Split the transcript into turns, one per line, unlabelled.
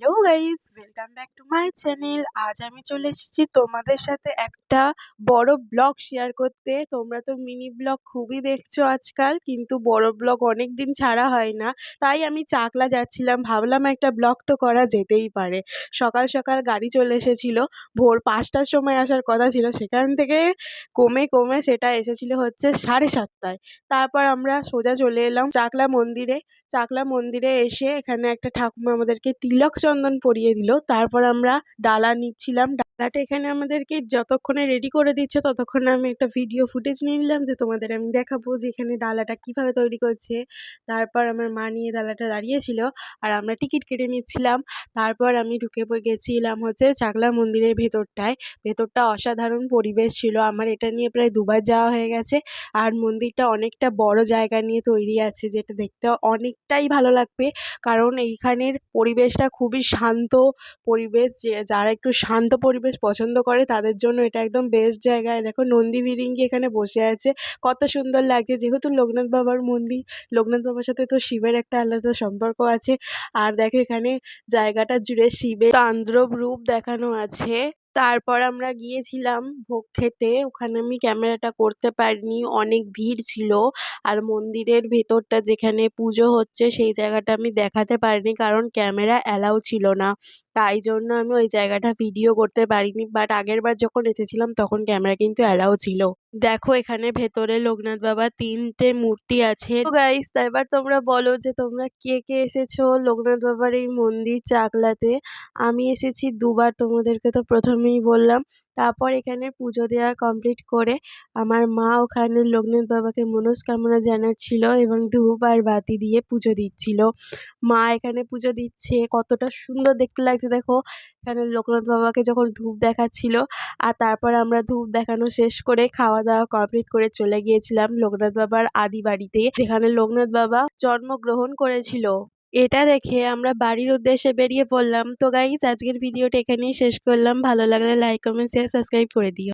Hello guys welcome back to my channel আজ আমি চলে এসেছি তোমাদের সাথে একটা বড় ব্লগ শেয়ার করতে। তোমরা তো মিনি ব্লগ খুবই দেখছ আজকাল, কিন্তু বড় ব্লগ অনেক দিন ছাড়া হয় না। তাই আমি চাকলা যাচ্ছিলাম, ভাবলাম একটা ব্লগ তো করা যেতেই পারে। সকাল সকাল গাড়ি চলে এসেছিল, ভোর পাঁচটার সময় আসার কথা ছিল, সেখান থেকে কমে কমে সেটা এসেছিল হচ্ছে সাড়ে সাতটায়। তারপর আমরা সোজা চলে এলাম চাকলা মন্দিরে। চাকলা মন্দিরে এসে এখানে একটা ঠাকুমা আমাদেরকে তিলক চন্দন পরিয়ে দিল। তারপর আমরা ডালা নিচ্ছিলাম। ডালাটা এখানে আমাদেরকে যতক্ষণে রেডি করে দিচ্ছে, ততক্ষণে আমি একটা ভিডিও ফুটেজ নিয়ে নিলাম যে তোমাদের আমি দেখাবো যে এখানে ডালাটা কীভাবে তৈরি করছে। তারপর আমার মা নিয়ে ডালাটা দাঁড়িয়েছিল আর আমরা টিকিট কেটে নিচ্ছিলাম। তারপর আমি ঢুকে গেছিলাম হচ্ছে চাকলা মন্দিরের ভেতরটায়। ভেতরটা অসাধারণ পরিবেশ ছিল। আমার এটা নিয়ে প্রায় দুবার যাওয়া হয়ে গেছে। আর মন্দিরটা অনেকটা বড় জায়গা নিয়ে তৈরি আছে, যেটা দেখতে অনেকটাই ভালো লাগবে। কারণ এইখানের পরিবেশটা খুবই শান্ত পরিবেশ, যে যারা একটু শান্ত পরিবেশ পছন্দ করে তাদের জন্য এটা একদম বেস্ট জায়গায় দেখো নন্দী বিরিঙ্গি এখানে বসে আছে। কত সুন্দর লাগে যেহেতু লোকনাথ বাবার মন্দির, লোকনাথ বাবার সাথে তো শিবের একটা আলাদা সম্পর্ক আছে। আর দেখো এখানে জায়গাটা জুড়ে শিবের তান্দ্রব রূপ দেখানো আছে। তারপর আমরা গিয়েছিলাম ভোগ খেতে। ওখানে আমি ক্যামেরাটা করতে পারিনি, অনেক ভিড় ছিল। আর মন্দিরের ভেতরটা যেখানে পুজো হচ্ছে, সেই জায়গাটা আমি দেখাতে পারিনি কারণ ক্যামেরা অ্যালাউ ছিল না। তাই জন্য আমি ওই জায়গাটা ভিডিও করতে পারিনি। বাট আগের বার যখন এসেছিলাম, তখন ক্যামেরা কিন্তু অ্যালাও ছিল। দেখো, এখানে ভেতরে লোকনাথ বাবা তিনটে মূর্তি আছে। গাইস এবার তোমরা বলো যে তোমরা কে কে এসেছ লোকনাথ বাবার এই মন্দির চাকলাতে? আমি এসেছি দুবার, তোমাদেরকে তো প্রথমেই বললাম। তারপর এখানে পুজো দেওয়া কমপ্লিট করে আমার মা ওখানে লোকনাথ বাবাকে মনস্কামনা জানাচ্ছিল এবং ধূপ আর বাতি দিয়ে পুজো দিচ্ছিল। মা এখানে পুজো দিচ্ছে, কতটা সুন্দর দেখতে লাগছে দেখো। এখানে লোকনাথ বাবাকে যখন ধূপ দেখাচ্ছিল আর তারপর আমরা ধূপ দেখানো শেষ করে খাওয়া দাওয়া কমপ্লিট করে চলে গিয়েছিলাম লোকনাথ বাবার আদি বাড়িতে, যেখানে লোকনাথ বাবা জন্মগ্রহণ করেছিল। এটা দেখে আমরা বাড়ির উদ্দেশ্যে বেরিয়ে পড়লাম। তো গাইজ আজকের ভিডিওটা এখানেই শেষ করলাম। ভালো লাগলে লাইক কমেন্ট শেয়ার সাবস্ক্রাইব করে দিও।